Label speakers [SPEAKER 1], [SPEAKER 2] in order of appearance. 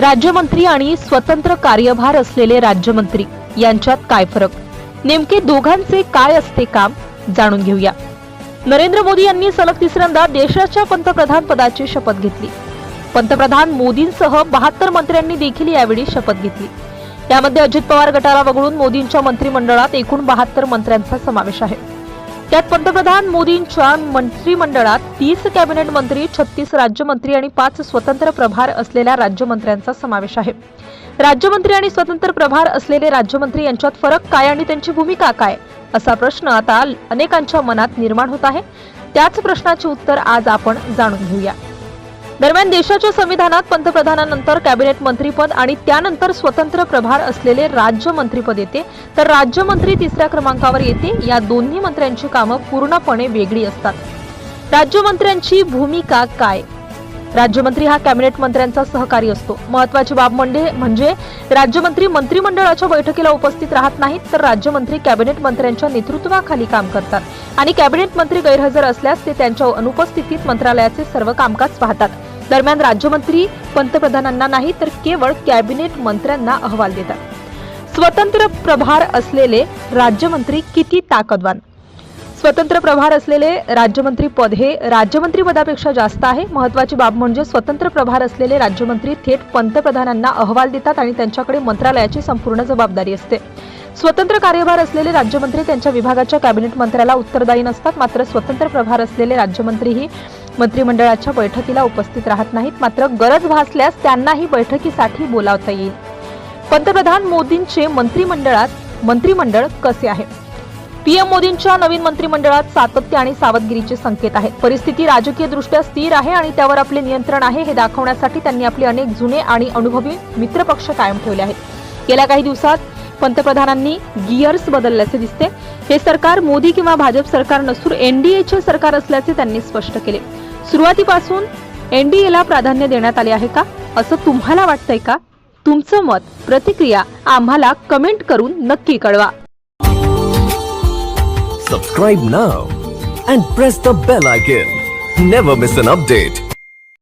[SPEAKER 1] राज्यमंत्री आणि स्वतंत्र कार्यभार असलेले राज्यमंत्री यांच्यात काय फरक? नेमके दोघांचे काय असते काम? जाणून घेऊया. नरेंद्र मोदी यांनी सलग तिसऱ्यांदा देशाच्या पंतप्रधान पदाची शपथ घेतली. पंतप्रधान मोदींसह बहात्तर मंत्र्यांनी देखील यावेळी शपथ घेतली. यामध्ये अजित पवार गटाला वगळून मोदींच्या मंत्रिमंडळात एकूण बहात्तर मंत्र्यांचा समावेश आहे. त्यात पंतप्रधान मोदींच्या मंत्रिमंडळात तीस कॅबिनेट मंत्री छत्तीस राज्यमंत्री आणि पाच स्वतंत्र प्रभार असलेल्या राज्यमंत्र्यांचा समावेश आहे. राज्यमंत्री आणि स्वतंत्र प्रभार असलेले राज्यमंत्री यांच्यात फरक काय आणि त्यांची भूमिका काय? असा प्रश्न आता अनेकांच्या मनात निर्माण होत आहे. त्याच प्रश्नाचे उत्तर आज आपण जाणून घेऊया. दरम्यान देशाच्या संविधानात पंतप्रधानानंतर कॅबिनेट मंत्रीपद आणि त्यानंतर स्वतंत्र प्रभार असलेले राज्यमंत्रीपद येते. तर राज्यमंत्री तिसऱ्या क्रमांकावर येते. या दोन्ही मंत्र्यांची कामं पूर्णपणे वेगळी असतात. राज्यमंत्र्यांची भूमिका काय? राज्यमंत्री हा कॅबिनेट मंत्र्यांचा सहकारी असतो. महत्वाची बाब म्हणजे म्हणजे राज्यमंत्री मंत्रिमंडळाच्या बैठकीला उपस्थित राहत नाहीत तर राज्यमंत्री कॅबिनेट मंत्र्यांच्या नेतृत्वाखाली काम करतात. आणि कॅबिनेट मंत्री गैरहजर असल्यास ते त्यांच्या अनुपस्थितीत मंत्रालयाचे सर्व कामकाज पाहतात. दरम्यान राज्यमंत्री पंतप्रधानांना नाही तर केवळ कॅबिनेट मंत्र्यांना अहवाल देतात. स्वतंत्र प्रभार असलेले राज्यमंत्री किती ताकदवान? स्वतंत्र प्रभार असलेले राज्यमंत्री पद हे राज्यमंत्री पदापेक्षा जास्त आहे. महत्वाची बाब म्हणजे स्वतंत्र प्रभार असलेले राज्यमंत्री थेट पंतप्रधानांना अहवाल देतात आणि त्यांच्याकडे मंत्रालयाची संपूर्ण जबाबदारी असते. स्वतंत्र कार्यभार असलेले राज्यमंत्री त्यांच्या विभागाच्या कॅबिनेट मंत्र्याला उत्तरदायी नसतात. मात्र स्वतंत्र प्रभार असलेले राज्यमंत्रीही मंत्रिमंडळाच्या बैठकीला उपस्थित राहत नाहीत मात्र गरज भासल्यास त्यांनाही बैठकीसाठी बोलावता येईल. पंतप्रधान मोदींचे मंत्रिमंडळात मंत्रिमंडळ कसे आहे? पीएम मोदींच्या नवीन मंत्रिमंडळात सातत्य आणि सावधगिरीचे संकेत आहेत. परिस्थिती राजकीय दृष्ट्या स्थिर आहे आणि त्यावर आपले नियंत्रण आहे हे दाखवण्यासाठी त्यांनी आपले अनेक जुने आणि अनुभवी मित्रपक्ष कायम ठेवले आहेत. गेल्या काही दिवसात पंतप्रधानांनी गिअर्स बदलल्याचे दिसते. हे सरकार मोदी किंवा भाजप सरकार नसून एनडीएचे सरकार असल्याचे त्यांनी स्पष्ट केले. सुरुवातीपासून एनडीएला प्राधान्य देण्यात आले आहे का? असं तुम्हाला वाटतंय का? तुमचं मत प्रतिक्रिया आम्हाला कमेंट करून नक्की कळवा.
[SPEAKER 2] Subscribe now and press the bell icon never miss an update